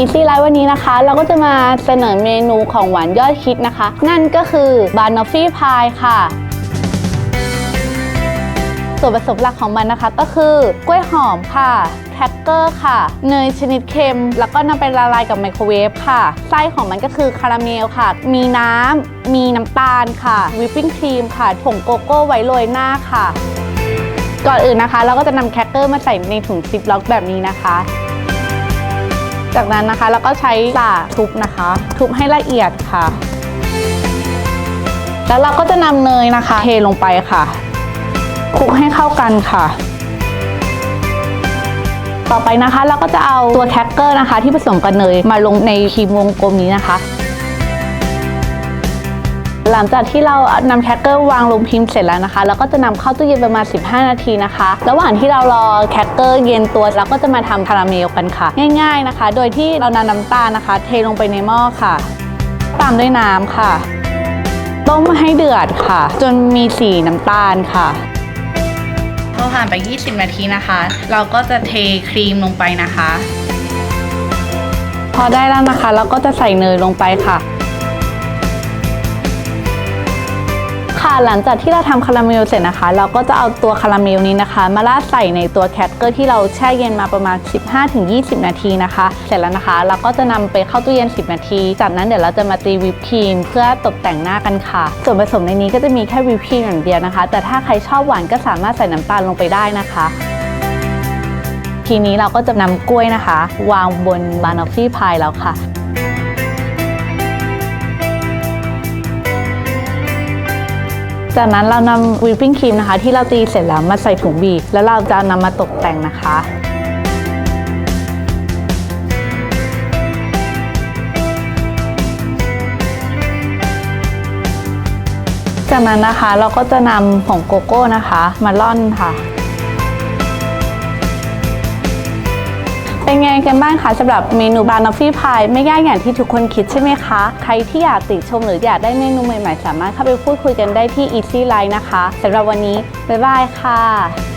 Easy Life วันนี้นะคะ เราก็จะมาเสนอเมนูของหวานยอดฮิตนะคะ นั่นก็คือบานอฟฟี่พายค่ะส่วนผสมหลักของมันนะคะก็คือกล้วยหอมค่ะแครกเกอร์ค่ะ เนยชนิดเค็ม แล้วก็นำไปละลายกับไมโครเวฟค่ะ ไส้ของมันก็คือคาราเมลค่ะ มีน้ำ มีน้ำตาลค่ะ วิปปิ้งครีมค่ะผงโกโก้ไว้โรยหน้าค่ะ ก่อนอื่นนะคะ เราก็จะนำแครกเกอร์มาใส่ในถุงซิปล็อกแบบนี้นะคะ จากนั้นนะคะเราก็ใช้สากทุบนะคะ ทุบให้ละเอียดค่ะ แล้วเราก็จะนำเนยนะคะ เทลงไปค่ะคลุกให้เข้ากันค่ะ ต่อไปนะคะเราก็จะเอาตัวแคคเกอร์นะคะ ที่ผสมกับเนยมาลงในครีมวงกลมนี้นะคะ หลังจากที่เรานำแครกเกอร์วางลงพิมพ์เสร็จแล้วนะคะ เราก็จะนำเข้าตู้เย็นประมาณ 15 นาทีนะคะ ระหว่างที่เรารอแครกเกอร์เย็นตัวเราก็จะมาทำคาราเมลกันค่ะ ง่าย ๆนะคะ โดยที่เรานำน้ำตาลนะคะ เทลงไปในหม้อค่ะตามด้วยน้ำค่ะ ต้มให้เดือดค่ะ จนมีสีน้ำตาลค่ะพอผ่านไป 20 นาทีนะคะ เราก็จะเทครีมลงไปนะคะ พอได้แล้วนะคะ เราก็จะใส่เนยลงไปค่ะ หลังจากที่เราทำคาราเมลเสร็จนะคะ เราก็จะเอาตัวคาราเมลนี้นะคะ มาราดใส่ในตัวแครกเกอร์ที่เราแช่เย็นมาประมาณ 15-20 นาทีนะคะ เสร็จแล้วนะคะ เราก็จะนำไปเข้าตู้เย็น 10 นาที จากนั้นเดี๋ยวเราจะมาตีวิปครีมเพื่อตกแต่งหน้ากันค่ะ ส่วนผสมในนี้ก็จะมีแค่วิปครีมอย่างเดียวนะคะ แต่ถ้าใครชอบหวานก็สามารถใส่น้ำตาลลงไปได้นะคะทีนี้เราก็จะนำกล้วยนะคะ วางบนบานอฟฟี่พายแล้วค่ะ จากนั้นเรานำวิปปิ้งครีมนะคะ ที่เราตีเสร็จแล้วมาใส่ถุงบีบแล้วเราจะนำมาตกแต่งนะคะจากนั้นนะคะเราก็จะนำผงโกโก้นะคะ มาล่อนค่ะ เป็นไงกันบ้างคะสำหรับเมนูบานอฟฟี่พายไม่ยากอย่างที่ทุกคนคิดใช่ไหมคะ ใครที่อยากติชมหรืออยากได้เมนูใหม่ๆ สามารถเข้าไปพูดคุยกันได้ที่ Easy Line นะคะสำหรับวันนี้ บ๊ายบายค่ะ